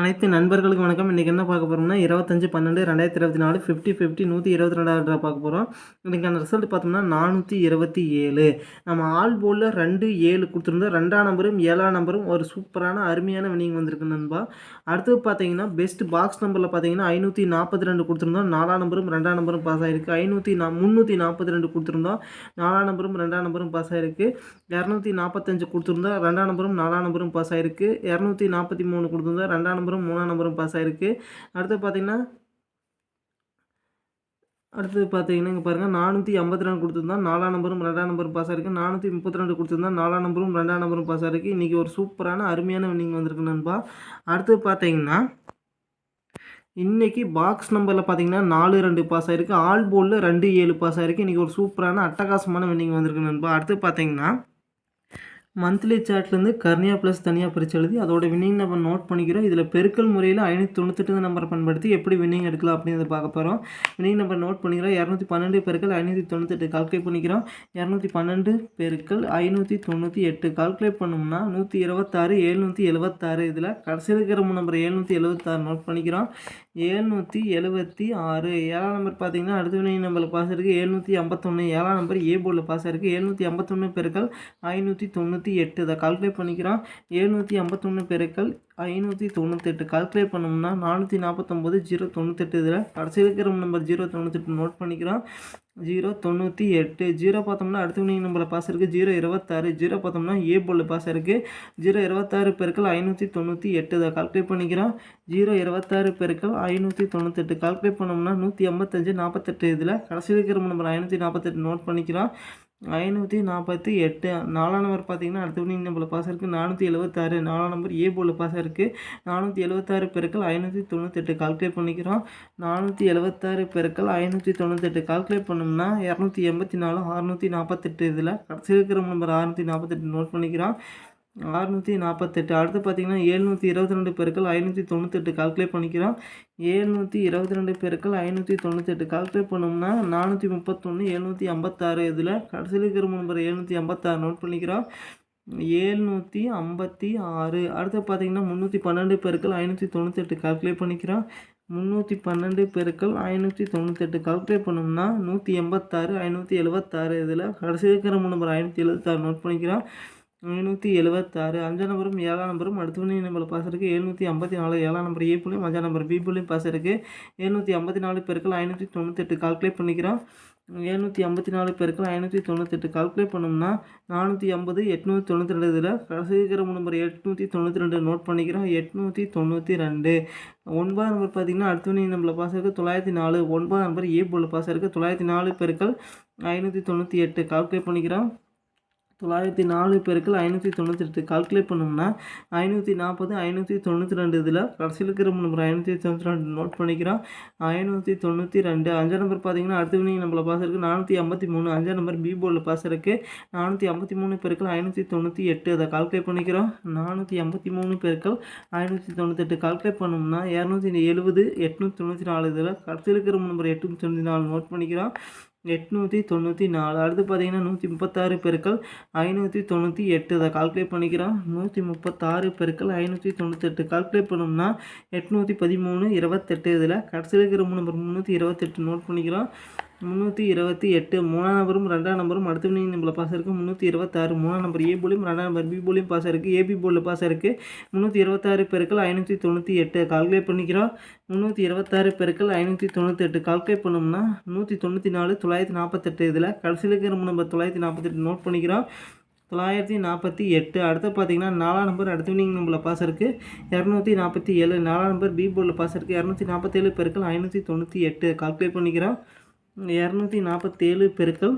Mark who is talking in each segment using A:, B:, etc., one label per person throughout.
A: அனைத்து நண்பர்களுக்கு வணக்கம். இன்றைக்கி என்ன பார்க்க போகிறோம்னா இருபத்தஞ்சு பன்னெண்டு ரெண்டாயிரத்தி இருபத்தி நாலு ஃபிஃப்டி ஃபிஃப்டி நூற்றி இருபத்தி ரெண்டாவது பார்க்க போகிறோம் இன்றைக்கான ரிசல்ட் பார்த்தோம்னா நானூற்றி இருபத்தி ஏழு நம்ம ஆல் போலில் ரெண்டு ஏழு கொடுத்துருந்தோம். ரெண்டாம் நம்பரும் ஏழாம் நம்பரும் ஒரு சூப்பரான அருமையான வினிங் வந்திருக்கு நண்பா. அடுத்தது பார்த்தீங்கன்னா பெஸ்ட் பாக்ஸ் நம்பரில் பார்த்தீங்கன்னா ஐநூற்றி நாற்பத்தி ரெண்டு கொடுத்துருந்தோம். நாலாம் நம்பரும் ரெண்டாம் நம்பரும் பாஸ் ஆகிருக்கு ஐநூற்றி நா முந்நூற்றி நாற்பத்தி ரெண்டு கொடுத்துருந்தோம். நாலாம் நம்பரும் ரெண்டாம் நம்பரும் பாஸ் ஆகிருக்கு இரநூத்தி நாற்பத்தஞ்சு கொடுத்துருந்தோம். ரெண்டாம் நம்பரும் நாலாம் நம்பரும் பாஸ் ஆகிருக்கு இரநூத்தி நாற்பத்தி மூணு கொடுத்துருந்தோம். ரெண்டாம் நம்பரும் மூணாம் நம்பரும் பாஸ் ஆகிருக்கு அடுத்து பார்த்தீங்கன்னா அடுத்தது பார்த்தீங்கன்னா இங்கே பாருங்கள் நானூற்றி ஐம்பத்தி ரெண்டு கொடுத்துருந்தான் நாலாம் நம்பரும் ரெண்டாம் நம்பரும் பாஸ் ஆகிருக்கு நானூற்றி முப்பத்தி ரெண்டு கொடுத்துருந்தா நாலாம் நம்பரும் ரெண்டாம் நம்பரும் பாஸ் ஆகிருக்கு இன்றைக்கி ஒரு சூப்பரான அருமையான வினிங் வந்திருக்கு நண்பா. அடுத்தது பார்த்தீங்கன்னா இன்றைக்கி பாக்ஸ் நம்பரில் பார்த்தீங்கன்னா நாலு ரெண்டு பாஸ் ஆகிருக்கு ஆல் போலில் ரெண்டு ஏழு பாஸ் ஆகிருக்கு இன்றைக்கி ஒரு சூப்பரான அட்டகாசமான வின்னிங் வந்திருக்கு நண்பா. அடுத்து பார்த்தீங்கன்னா மந்த்லி சார்ட்லேருந்து கர்னியா ப்ளஸ் தனியாக பிரித்து எழுதி அதோட வின்னிங் நம்ம நோட் பண்ணிக்கிறோம். இதில் பெருக்கல் முறையில் ஐநூற்றி தொண்ணூத்தெட்டு நம்பர் பயன்படுத்தி எப்படி வின்னிங் எடுக்கலாம் அப்படிங்கிறத பார்க்க போகிறோம் வின்னிங் நம்பர் நோட் பண்ணிக்கிறோம். இரநூத்தி பன்னெண்டு பெருக்கள் ஐநூற்றி தொண்ணூத்தெட்டு கால்குலேட் பண்ணிக்கிறோம். இரநூத்தி பன்னெண்டு பெருக்கள் ஐநூற்றி தொண்ணூற்றி எட்டு கால்குலேட் பண்ணோம்னா நூற்றி இருபத்தாறு எழுநூற்றி எழுபத்தாறு இதில் கடைசியில் இருக்கிற நம்பர் எழுநூற்றி எழுபத்தாறு நோட் பண்ணிக்கிறோம். ஏழ்நூற்றி எழுபத்தி ஆறு ஏழாம் நம்பர் பார்த்தீங்கன்னா அடுத்த வினை நம்பரில் பாஸ் இருக்குது ஏழ்நூற்றி ஐம்பத்தொன்று ஏழாம் நம்பர் ஏ போர்டில் பாஸ் இருக்குது ஏழ்நூற்றி ஐம்பத்தொன்று பெருக்கள் ஐநூற்றி தொண்ணூற்றி எட்டு இதை கால்குலேட் பண்ணிக்கிறோம். எழுநூற்றி ஐம்பத்தொன்று பெருக்கள் ஐநூற்றி தொண்ணூத்தெட்டு. கால்குலேட் பண்ணோம்னா நானூற்றி நாற்பத்தொம்போது ஜீரோ தொண்ணூத்தெட்டு இதில் கடைசி இருக்கிற நம்பர் ஜீரோ தொண்ணூத்தெட்டு நோட் பண்ணிக்கிறோம். ஜீரோ தொண்ணூற்றி எட்டு. ஜீரோ பார்த்தோம்னா அடுத்த வினிங் நம்பரில் பாஸ் இருக்குது ஜீரோ இருபத்தாறு. ஜீரோ பார்த்தோம்னா ஏ போல் பாஸ் இருக்குது ஜீரோ இருபத்தாறு பெருக்கள் ஐநூற்றி தொண்ணூற்றி எட்டு இதை கால்குலேட் பண்ணிக்கிறோம். ஜீரோ இருபத்தாறு பெருக்கள் ஐநூற்றி தொண்ணூத்தெட்டு. கால்குலேட் பண்ணோம்னா நூற்றி ஐம்பத்தஞ்சு நாற்பத்தெட்டு இதில் கடைசி இருக்கிற நம்பர் ஐநூற்றி நாற்பத்தெட்டு நோட் பண்ணிக்கிறோம். ஐநூற்றி நாற்பத்தி எட்டு. நாலாம் நம்பர் பார்த்தீங்கன்னா அடுத்த வினிங் நம்பரில் பாஸ் இருக்குது நானூற்றி எழுபத்தாறு நாலாம் நம்பர் ஏ போல் பாஸ் இருக்குது நானூற்றி எழுபத்தாறு பெருக்கள் ஐநூற்றி தொண்ணூத்தெட்டு. கால்குலேட் பண்ணிக்கிறோம். நானூற்றி எழுபத்தாறு பெருக்கள் ஐநூற்றி தொண்ணூத்தெட்டு. கால்குலேட் பண்ணோம்னா இரநூத்தி எண்பத்தி நாலு அறுநூற்றி நாற்பத்தெட்டு இதில். கடைசி இருக்கிற நம்பர் அறுநூற்றி நாற்பத்தெட்டு நோட் பண்ணிக்கிறோம். அறுநூற்றி நாற்பத்தெட்டு அடுத்து பார்த்தீங்கன்னா ஏழ்நூற்றி இருபத்தி ரெண்டு பேருக்கள் ஐநூற்றி தொண்ணூத்தெட்டு கால்குலேட் பண்ணிக்கிறோம். ஏழ்நூற்றி இருபத்தி ரெண்டு பேருக்கள் ஐநூற்றி தொண்ணூத்தெட்டு கால்குலேட் பண்ணோம்னா நானூற்றி முப்பத்தொன்று எழுநூற்றி ஐம்பத்தாறு. இதில் கடைசியில் இருக்கிற நம்பர் எழுநூற்றி ஐம்பத்தாறு நோட் பண்ணிக்கிறோம். ஏழ்நூற்றி ஐம்பத்தி ஆறு. அடுத்து பார்த்தீங்கன்னா முந்நூற்றி பன்னெண்டு பேருக்கள் ஐநூற்றி தொண்ணூத்தெட்டு கால்குலேட் பண்ணிக்கிறோம். முந்நூற்றி பன்னெண்டு பெருக்கள் ஐநூற்றி தொண்ணூத்தெட்டு கால்குலேட் பண்ணோம்னா நூற்றி எண்பத்தாறு ஐநூற்றி எழுபத்தாறு இதில் கடைசி இருக்கிற நம்பர் ஐநூற்றி எழுபத்தாறு நோட் பண்ணிக்கிறோம். ஐநூற்றி எழுபத்தாறு அஞ்சாம் நம்பரும் ஏழாம் நம்பரும் அடுத்த மணி பாஸ் இருக்குது எழுநூற்றி ஐம்பத்தி நாலு ஏழாம் நம்பர் ஏ புள்ளியும் அஞ்சாம் நம்பர் பி புள்ளியும் பாஸ் இருக்குது எழுநூற்றி ஐம்பத்தி நாலு பெருக்கள் ஐநூற்றி தொண்ணூத்தெட்டு கால்குலேட் பண்ணிக்கிறோம். எழுநூற்றி ஐம்பத்தி நாலு பெருக்கள் ஐநூற்றி தொண்ணூத்தெட்டு கால்குலேட் பண்ணோம்னா நானூற்றி ஐம்பது எட்நூற்றி தொண்ணூற்றி ரெண்டு இதில் கடைசி இருக்கிற நம்பர் எட்நூற்றி தொண்ணூற்றி ரெண்டு நோட் பண்ணிக்கிறோம். எட்நூற்றி தொண்ணூற்றி ரெண்டு. ஒன்பதாம் நம்பர் பார்த்தீங்கன்னா அடுத்த மணி நம்பரில் பாஸ் இருக்குது தொள்ளாயிரத்தி நாலு. ஒன்பதாம் நம்பர் ஏ போல் பாஸ் இருக்குது தொள்ளாயிரத்தி நாலு பெருக்கள் ஐநூற்றி தொண்ணூற்றி எட்டு கால்குலேட் பண்ணிக்கிறோம். தொள்ளாயிரத்தி நாலு பெருக்கள் ஐநூற்றி தொண்ணூற்றி எட்டு கால்குலேட் பண்ணோம்னா ஐநூற்றி நாற்பது ஐநூற்றி தொண்ணூற்றி ரெண்டு இதில் கடைசியில் இருக்கிற நம்பர் ஐநூற்றி தொண்ணூற்றி ரெண்டு நோட் பண்ணிக்கிறோம். ஐநூற்றி தொண்ணூற்றி ரெண்டு அஞ்சாம் நம்பர் பார்த்தீங்கன்னா அடுத்த வினிங் நம்மளை பாஸ் இருக்குது நானூற்றி ஐம்பத்தி மூணு அஞ்சாம் நம்பர் பி போர்டில் பாஸ் இருக்குது நானூற்றி ஐம்பத்தி மூணு பேருக்கள் ஐநூற்றி தொண்ணூற்றி எட்டு அதை கால்குலேட் பண்ணிக்கிறோம். நானூற்றி ஐம்பத்தி மூணு பேருக்கள் ஐநூற்றி தொண்ணூத்தெட்டு கால்குலேட் பண்ணோம்னா இரநூத்தி எழுபது எட்நூற்றி தொண்ணூற்றி நாலு இதில் கடைசியில் இருக்கிற நம்பர் எட்நூற்றி தொண்ணூற்றி நாலு நோட் பண்ணிக்கிறோம். எட்நூற்றி தொண்ணூற்றி நாலு அடுத்து பார்த்தீங்கன்னா நூற்றி முப்பத்தாறு பெருக்கள் ஐநூற்றி தொண்ணூற்றி எட்டு. அதை கால்குலேட் பண்ணிக்கிறோம். நூற்றி முப்பத்தாறு பெருக்கள் ஐநூற்றி தொண்ணூத்தெட்டு. கால்குலேட் பண்ணோம்னா எட்நூற்றி பதிமூணு இருபத்தெட்டு. இதில் கடைசியில் இருக்கிற நம்பர் முந்நூற்றி இருபத்தெட்டு நோட் பண்ணிக்கிறோம். முந்நூற்றி இருபத்தி எட்டு மூணாம் நம்பரும் ரெண்டாம் நம்பரும் அடுத்த வினிங் பாஸ் இருக்குது முந்நூற்றி இருபத்தாறு மூணாம் நம்பர் ஏ போலியும் ரெண்டாம் நம்பர் பி போலியும் பாஸ் இருக்குது ஏபி போலில் பாஸ் இருக்குது முந்நூற்றி இருபத்தாறு பெருக்கள் ஐநூற்றி தொண்ணூற்றி எட்டு. கால்குலேட் பண்ணிக்கிறோம். முந்நூற்றி இருபத்தாறு பெருக்கள் ஐநூற்றி தொண்ணூற்றி கால்குலேட் பண்ணோம்னா நூற்றி தொண்ணூற்றி நாலு தொள்ளாயிரத்தி நாற்பத்தெட்டு. இதில் கடைசியில் இருக்கிற நம்பர் தொள்ளாயிரத்தி நாற்பத்தெட்டு நோட் பண்ணிக்கிறோம். தொள்ளாயிரத்தி நாற்பத்தி எட்டு. அடுத்து பார்த்தீங்கன்னா நாலாம் நம்பர் அடுத்த வினிங் நம்பரில் பாஸ் இருக்குது இரநூத்தி நாற்பத்தி ஏழு. நாலாம் நம்பர் பி போர்டில் பாஸ் இருக்குது இரநூத்தி நாற்பத்தேழு பெருக்கள் ஐநூற்றி தொண்ணூற்றி எட்டு. கால்குலேட் பண்ணிக்கிறோம். இரநூத்தி நாற்பத்தேழு பெருக்கள்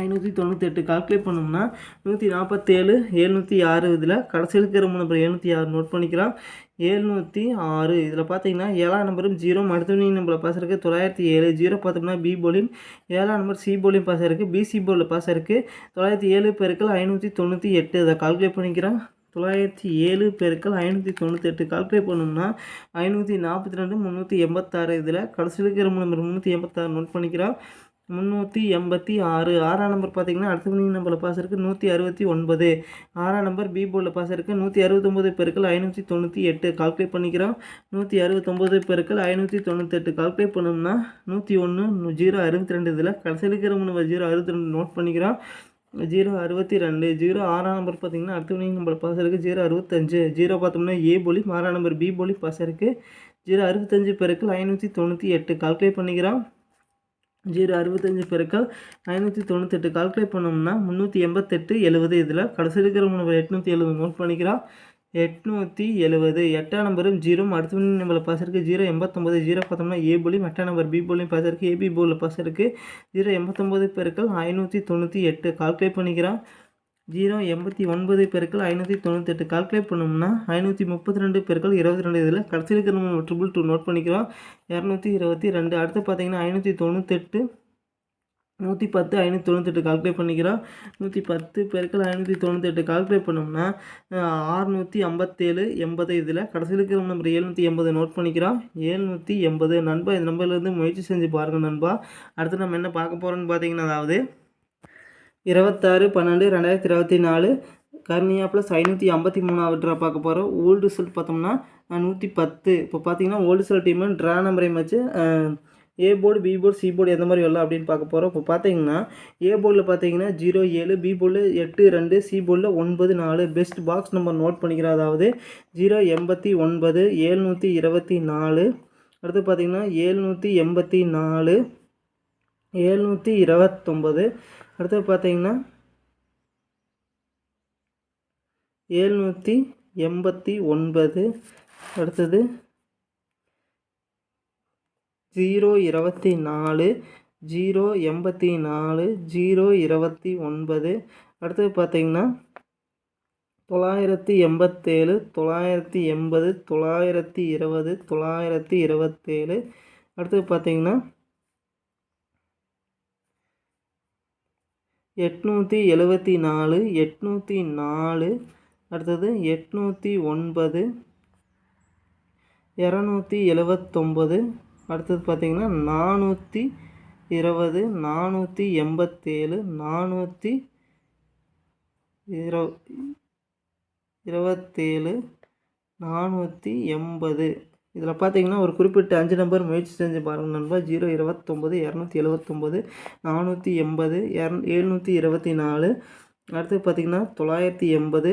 A: ஐநூற்றி தொண்ணூத்தெட்டு. கால்குலேட் பண்ணோம்னா நூற்றி நாற்பத்தேழு எழுநூற்றி ஆறு இதில் கடைசி இருக்கிற நம்பர் எழுநூற்றி ஆறு நோட் பண்ணிக்கலாம். ஏழ்நூற்றி ஆறு இதில் பார்த்தீங்கன்னா ஏழாம் நம்பரும் ஜீரோ அடுத்த நம்பரில் பாஸ் இருக்குது தொள்ளாயிரத்தி ஏழு. ஜீரோ பார்த்தோம்னா பி போலிங் ஏழாம் நம்பர் சி போலிங் பாஸ் இருக்குது பிசி போலில் பாஸ் இருக்குது தொள்ளாயிரத்தி ஏழு பெருக்கள் ஐநூற்றி தொண்ணூற்றி எட்டு இதை கால்குலேட் பண்ணிக்கிறேன் தொள்ளாயிரத்தி ஏழு பெருக்கள் ஐநூற்றி தொண்ணூத்தெட்டு கால்குலேட் பண்ணோம்னா ஐநூற்றி நாற்பத்தி ரெண்டு முந்நூற்றி எண்பத்தாறு இதில் கடைசியில் இருக்கிற நம்பர் முந்நூற்றி எண்பத்தாறு நோட் பண்ணிக்கிறோம். முந்நூற்றி எண்பத்தி ஆறு ஆறாம் நம்பர் பார்த்தீங்கன்னா அடுத்த மணி நம்பரில் பாஸ் இருக்குது நூற்றி அறுபத்தி ஒன்பது. ஆறாம் நம்பர் பி போர்டில் பாஸ் இருக்குது நூற்றி அறுபத்தொம்போது பெருக்கள் ஐநூற்றி தொண்ணூற்றி எட்டு கால்குலேட் பண்ணிக்கிறோம். நூற்றி அறுபத்தொம்போது பெருக்கள் ஐநூற்றி தொண்ணூத்தெட்டு கால்குலேட் பண்ணோம்னா நூற்றி ஒன்று ஜீரோ அறுபத்தி ரெண்டு இதில் கடைசியில் இருக்கிற நம்ம ஜீரோ அறுபத்தி ரெண்டு நோட் பண்ணிக்கிறோம். ஜீரோ அறுபத்தி ரெண்டு ஜீரோ ஆறாம் நம்பர் பார்த்தீங்கன்னா அடுத்த வினிங் நம்பர் பாஸ் இருக்குது ஜீரோ அறுபத்தஞ்சு ஜீரோ பார்த்தோம்னா ஏ போலி ஆறாம் நம்பர் பி போலி பாஸ் இருக்குது ஜீரோ அறுபத்தஞ்சு பெருக்கள் ஐநூற்றி தொண்ணூற்றி எட்டு. கால்குலேட் பண்ணிக்கிறோம். ஜீரோ அறுபத்தஞ்சு பெருக்கள் ஐநூற்றி தொண்ணூத்தெட்டு கால்குலேட் பண்ணோம்னா முந்நூற்றி எண்பத்தெட்டு எழுபது இதில் கடைசி இருக்கிற நம்ம எட்நூற்றி எழுபது நோட் பண்ணிக்கிறோம். எட்நூற்றி எழுபது எட்டாம் நம்பரும் ஜீரோ அடுத்த நம்மளை பாஸ் இருக்குது ஜீரோ எண்பத்தொம்பது ஜீரோ பார்த்தோம்னா ஏ போலியும் எட்டாம் நம்பர் பி போலியும் பாஸ் இருக்குது ஏபி போலில் பாஸ் இருக்குது ஜீரோ எண்பத்தொம்பது பெருக்கள் ஐநூற்றி தொண்ணூற்றி எட்டு. கால்குலேட் பண்ணிக்கிறோம் ஜீரோ எண்பத்தி ஒன்பது பெருக்கள் ஐநூற்றி தொண்ணூத்தெட்டு கால்குலேட் பண்ணோம்னா ஐநூற்றி முப்பத்தி ரெண்டு பெருக்கள் இருபத்தி ரெண்டு. இதில் கடைசியில் இருக்கிற நம்ம ட்ரிபிள் டூ நோட் பண்ணிக்கிறோம். இரநூத்தி இருபத்தி ரெண்டு. அடுத்து பார்த்தீங்கன்னா ஐநூற்றி தொண்ணூத்தெட்டு. நூற்றி பத்து ஐநூற்றி தொண்ணூத்தெட்டு கால்குலேட் பண்ணிக்கிறோம் நூற்றி பத்து பெருக்கள் ஐநூற்றி தொண்ணூத்தெட்டு கால்குலேட் பண்ணோம்னா ஆறுநூற்றி ஐம்பத்தேழு எண்பது இதில் கடைசியில் இருக்கிற நம்பர் ஏழ்நூற்றி எண்பது நோட் பண்ணிக்கிறோம் ஏழ்நூற்றி எண்பது. நண்பா இந்த நம்பர்லேருந்து முயற்சி செஞ்சு பாருங்கள் நண்பா. அடுத்து நம்ம என்ன பார்க்க போகிறோன்னு பார்த்தீங்கன்னா அதாவது இருபத்தாறு பன்னெண்டு ரெண்டாயிரத்தி இருபத்தி நாலு கர்னியா ப்ளஸ் ஐநூற்றி ஐம்பத்தி மூணாவது பார்க்க போகிறோம் ஓல்டு ரிசல்ட் பார்த்தோம்னா நூற்றி பத்து இப்போ பார்த்தீங்கன்னா ஓல்டு ரிசல்ட் டீமு ட்ரா நம்பரையும் வச்சு A board B board C board எந்த மாதிரி வரலாம் அப்படின்னு பார்க்க போகிறோம் இப்போ பார்த்தீங்கன்னா ஏ போர்டில் பார்த்தீங்கன்னா ஜீரோ ஏழு பி போர்டில் எட்டு ரெண்டு சி போர்டில் ஒன்பது நாலு. பெஸ்ட் பாக்ஸ் நம்பர் நோட் பண்ணிக்கிறோம் அதாவது ஜீரோ எண்பத்தி ஒன்பது ஏழ்நூற்றி இருபத்தி நாலு. அடுத்து பார்த்தீங்கன்னா ஏழ்நூற்றி எண்பத்தி நாலு ஏழ்நூற்றி இருபத்தொம்பது அடுத்து பார்த்தீங்கன்னா ஏழ்நூற்றி எண்பத்தி ஒன்பது. அடுத்தது ஜீரோ இருபத்தி நாலு ஜீரோ எண்பத்தி நாலு ஜீரோ இருபத்தி ஒன்பது. அடுத்தது பார்த்திங்கன்னா தொள்ளாயிரத்தி எண்பத்தேழு தொள்ளாயிரத்தி எண்பது தொள்ளாயிரத்தி இருபது தொள்ளாயிரத்தி இருபத்தேழு. அடுத்தது பார்த்திங்கன்னா எட்நூற்றி எழுபத்தி நாலு எட்நூற்றி நாலு. அடுத்தது எட்நூற்றி ஒன்பது இரநூத்தி எழுபத்தொம்பது அடுத்தது பார்த்திங்கன்னா நானூற்றி இருபது நானூற்றி எண்பத்தேழு நானூற்றி இரு இருபத்தேழு நானூற்றி எண்பது. இதில் பார்த்தீங்கன்னா ஒரு குறிப்பிட்ட அஞ்சு நம்பர் முயற்சி செஞ்சு பாருங்கள் நண்பா. ஜீரோ இருபத்தொம்பது இரநூத்தி எழுபத்தொம்பது நானூற்றி எண்பது இர எழுநூற்றி இருபத்தி நாலு. அடுத்து பார்த்திங்கன்னா தொள்ளாயிரத்தி எண்பது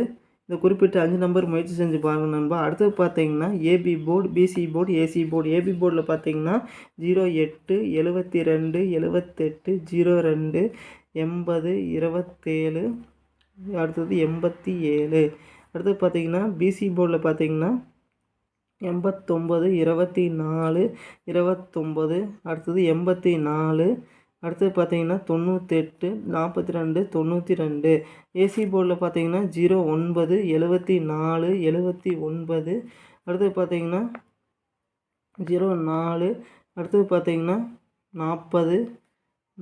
A: இந்த குறிப்பிட்ட அஞ்சு நம்பர் முயற்சி செஞ்சு பாருங்கள் நண்பா. அடுத்து பார்த்தீங்கன்னா AB board BC board AC board AB போர்டில் பார்த்தீங்கன்னா ஜீரோ எட்டு எழுபத்தி ரெண்டு எழுபத்தெட்டு ஜீரோ ரெண்டு எண்பது இருபத்தேழு அடுத்தது எண்பத்தி ஏழு அடுத்து பார்த்தீங்கன்னா பிசி போர்டில் பார்த்தீங்கன்னா எண்பத்தொம்பது இருபத்தி நாலு இருபத்தொம்பது அடுத்தது எண்பத்தி நாலு அடுத்தது பார்த்தீங்கன்னா தொண்ணூத்தெட்டு நாற்பத்தி ரெண்டு தொண்ணூற்றி ரெண்டு ஏசி போர்டில் பார்த்தீங்கன்னா ஜீரோ ஒன்பது எழுபத்தி நாலு எழுபத்தி ஒன்பது. அடுத்தது பார்த்தீங்கன்னா ஜீரோ நாலு. அடுத்தது பார்த்தீங்கன்னா நாற்பது.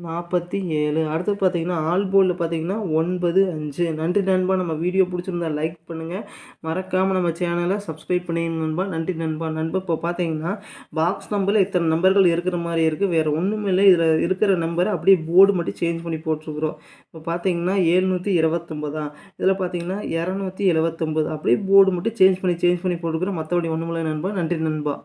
A: நாற்பத்தி ஏழு. அடுத்து பார்த்தீங்கன்னா ஆல் போலில் பார்த்தீங்கன்னா ஒன்பது அஞ்சு. நன்றி நண்பா. நம்ம வீடியோ பிடிச்சிருந்தா லைக் பண்ணுங்கள் மறக்காமல் நம்ம சேனலை சப்ஸ்கிரைப் பண்ணிடுங்க நண்பா. நன்றி நண்பா. நண்பா இப்போ பார்த்தீங்கன்னா பாக்ஸ் நம்பரில் இத்தனை நம்பர்கள் இருக்கிற மாதிரி இருக்குது வேறு ஒன்றுமே இல்லை. இதில் இருக்கிற நம்பரை அப்படியே போர்டு மட்டும் சேஞ்ச் பண்ணி போட்டிருக்குறோம். இப்போ பார்த்தீங்கன்னா ஏழ்நூற்றி இருபத்தொம்பதா இதில் பார்த்தீங்கன்னா இரநூத்தி எழுபத்தொம்பது அப்படியே போர்டு மட்டும் சேஞ்ச் பண்ணி சேஞ்ச் பண்ணி போட்டுருக்குறோம். மற்றபடி ஒன்றுமில்லை நண்பா. நன்றி நண்பா.